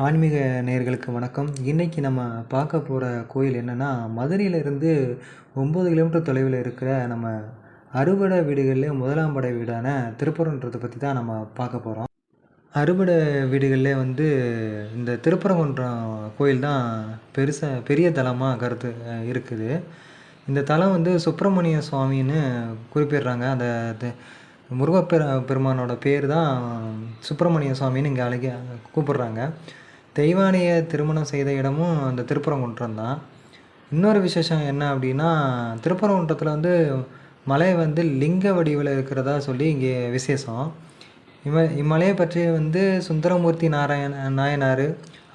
ஆன்மீக நேயர்களுக்கு வணக்கம். இன்றைக்கி நம்ம பார்க்க போகிற கோயில் என்னென்னா மதுரையிலேருந்து ஒம்பது கிலோமீட்டர் தொலைவில் இருக்கிற நம்ம அறுபடை வீடுகளில் முதலாம் படை வீடான திருப்பரன்றதை பற்றி தான் நம்ம பார்க்க போகிறோம் அறுபடை வீடுகளில் வந்து இந்த திருப்பரங்குன்றம் கோயில் தான் பெருசாக பெரிய தலமாக கருத்து இருக்குது. இந்த தலம் வந்து சுப்பிரமணிய சுவாமின்னு குறிப்பிடுறாங்க. அந்த முருகப்பெரு பெருமானோட பேர் தான் சுப்பிரமணிய சுவாமின்னு இங்கே அழைக்க கூப்பிடுறாங்க. தெய்வானிய திருமணம் செய்த இடமும் அந்த திருப்பரங்குன்றம் தான். இன்னொரு விசேஷம் என்ன அப்படின்னா திருப்பரங்குன்றத்தில் வந்து மலை வந்து லிங்க வடிவில் இருக்கிறதா சொல்லி இங்கே விசேஷம். இம இம்மலையை பற்றி வந்து சுந்தரமூர்த்தி நாராயண நாயனார்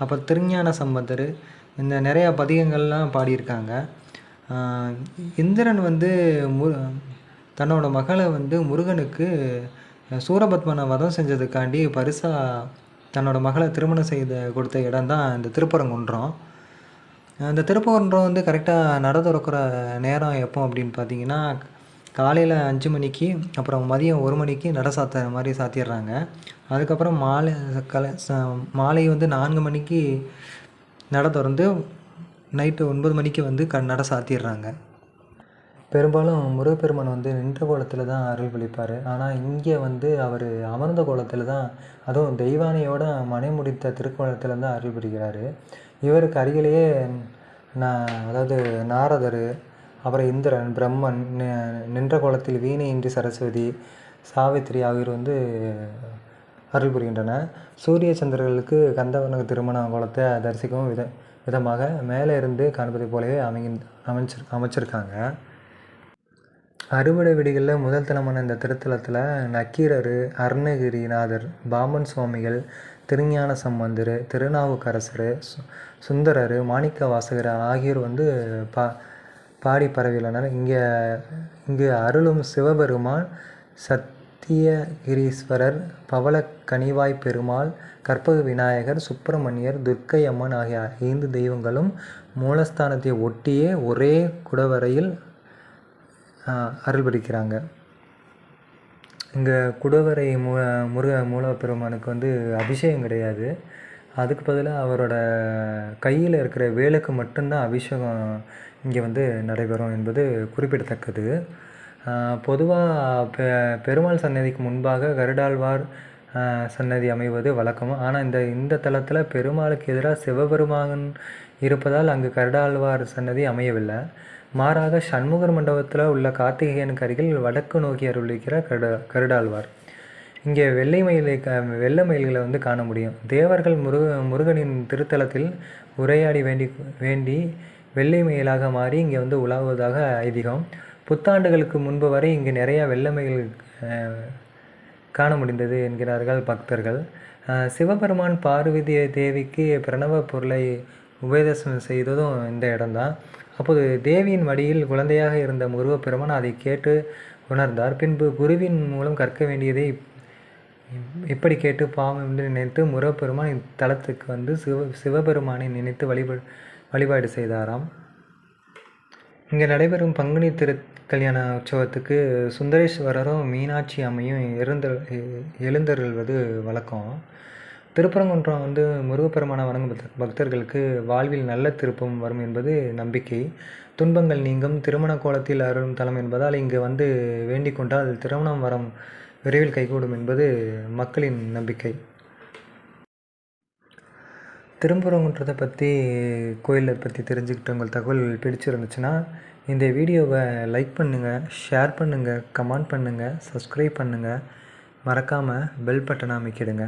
அப்புறம் திருஞான சம்பந்தர் இந்த நிறையா பதிகங்கள்லாம் பாடியிருக்காங்க. இந்திரன் வந்து மு தன்னோட மகளை வந்து முருகனுக்கு சூரபத்மனை வதம் செஞ்சதுக்காண்டி பரிசாக தன்னோட மகளை திருமணம் செய்து கொடுத்த இடம் தான் இந்த திருப்பரங்குன்றம். இந்த திருப்பரங்குன்றம் வந்து கரெக்டாக நட திறக்கிற நேரம் எப்போ அப்படின்னு பார்த்தீங்கன்னா காலையில் அஞ்சு மணிக்கு அப்புறம் மதியம் ஒரு மணிக்கு நட சாத்துற மாதிரி சாத்திடுறாங்க. அதுக்கப்புறம் மாலை கலை மாலை வந்து நான்கு மணிக்கு நட திறந்து நைட்டு ஒன்பது மணிக்கு வந்து க நட சாத்திடுறாங்க. பெரும்பாலும் முருகப்பெருமான் வந்து நின்ற கோலத்தில் தான் அருள் பாலிப்பார் ஆனால் இங்கே வந்து அவர் அமர்ந்த கோலத்தில் தான் அதுவும் தெய்வானையோட மனை முடித்த திருக்கோலத்தில் தான் அருள் புரிகிறாரு. இவருக்கு அருகிலேயே நான் அதாவது நாரதர் அப்புறம் இந்திரன் பிரம்மன் நின்ற கோலத்தில் வீணையின்றி சரஸ்வதி சாவித்திரி ஆகியோர் வந்து அருள் புரிகின்றன சூரிய சந்திரர்களுக்கு கந்தவர்ண திருமண கோலத்தை தரிசிக்கவும் வித விதமாக மேலே இருந்து காண்பதை போலவே அமைங்க அமைச்சிரு அமைச்சிருக்காங்க. அறுபடை வீடுகளில் முதல் தலமான இந்த திருத்தலத்தில் நக்கீரர் அருணகிரிநாதர் பாமன் சுவாமிகள் திருஞான சம்பந்தர் திருநாவுக்கரசர் சு சுந்தரர் மாணிக்க வாசகர் ஆகியோர் வந்து பா பாடி பரவியுள்ளனர். இங்கே இங்கு அருளும் சிவபெருமான் சத்தியகிரீஸ்வரர் பவள கனிவாய் பெருமாள் கற்பக விநாயகர் சுப்பிரமணியர் துர்க்கை அம்மன் ஆகிய ஐந்து தெய்வங்களும் மூலஸ்தானத்தை ஒட்டியே ஒரே குடவரையில் அருள்படிக்கிறாங்க. இங்கே குடவரை மு முருக மூலப்பெருமானுக்கு வந்து அபிஷேகம் கிடையாது. அதுக்கு பதிலாக அவரோட கையில் இருக்கிற வேலுக்கு மட்டும்தான் அபிஷேகம் இங்கே வந்து நடைபெறும் என்பது குறிப்பிடத்தக்கது. பொதுவாக பெ பெருமாள் சன்னதிக்கு முன்பாக கருடாழ்வார் சன்னதி அமைவது வழக்கம். ஆனால் இந்த இந்த தளத்தில் பெருமாளுக்கு எதிராக சிவபெருமான் இருப்பதால் அங்கு கருடாழ்வார் சன்னதி அமையவில்லை. மாறாக சண்முகர் மண்டபத்தில் உள்ள கார்த்திகேயனுக்கு அருகில் வடக்கு நோக்கி அருளிக்கிற கருட கருடாழ்வார். இங்கே வெள்ளை மயிலை வெள்ள வெள்ளை மயில்களை வந்து காண முடியும். தேவர்கள் முருக முருகனின் திருத்தலத்தில் உரையாடி வேண்டி வேண்டி வெள்ளை மயிலாக மாறி இங்கே வந்து உலாவுவதாக ஐதீகம். புத்தாண்டுகளுக்கு முன்பு வரை இங்கே நிறையா வெள்ளை மயில் காண முடிந்தது என்கிறார்கள் பக்தர்கள். சிவபெருமான் பார்வதி தேவிக்கு பிரணவ பொருளை உபதேசம் செய்ததும் இந்த இடம்தான். அப்போது தேவியின் மடியில் குழந்தையாக இருந்த முருகப்பெருமான் அதை கேட்டு உணர்ந்தார். பின்பு குருவின் மூலம் கற்க வேண்டியதை இப்படி கேட்டு பாவம் என்று நினைத்து முருகப்பெருமான் இத்தலத்துக்கு வந்து சிவ சிவபெருமானை நினைத்து வழிப வழிபாடு செய்தாராம். இங்கே நடைபெறும் பங்குனி திரு கல்யாண உற்சவத்துக்கு சுந்தரேஸ்வரரும் மீனாட்சி அம்மையும் எழுந்த எழுந்தருள்வது வழக்கம். திருப்பரங்குன்றம் வந்து முருகப்பெருமானை வணங்கும் பக்தர்களுக்கு வாழ்வில் நல்ல திருப்பம் வரும் என்பது நம்பிக்கை. துன்பங்கள் நீங்கும். திருமண கோலத்தில் அருளும் தலம் என்பதால் இங்கு வந்து வேண்டிக் கொண்டால் திருமணம் வரம் விரைவில் கைகூடும் என்பது மக்களின் நம்பிக்கை. திருப்பரங்குன்றத்தை பற்றி கோயிலை பற்றி தெரிஞ்சுக்கிட்ட உங்கள் தகவல் பிடிச்சிருந்துச்சுன்னா இந்த வீடியோவை லைக் பண்ணுங்கள் ஷேர் பண்ணுங்கள் கமெண்ட் பண்ணுங்கள் சப்ஸ்கிரைப் பண்ணுங்கள் மறக்காமல் பெல் பட்டனை அமைக்கிடுங்க.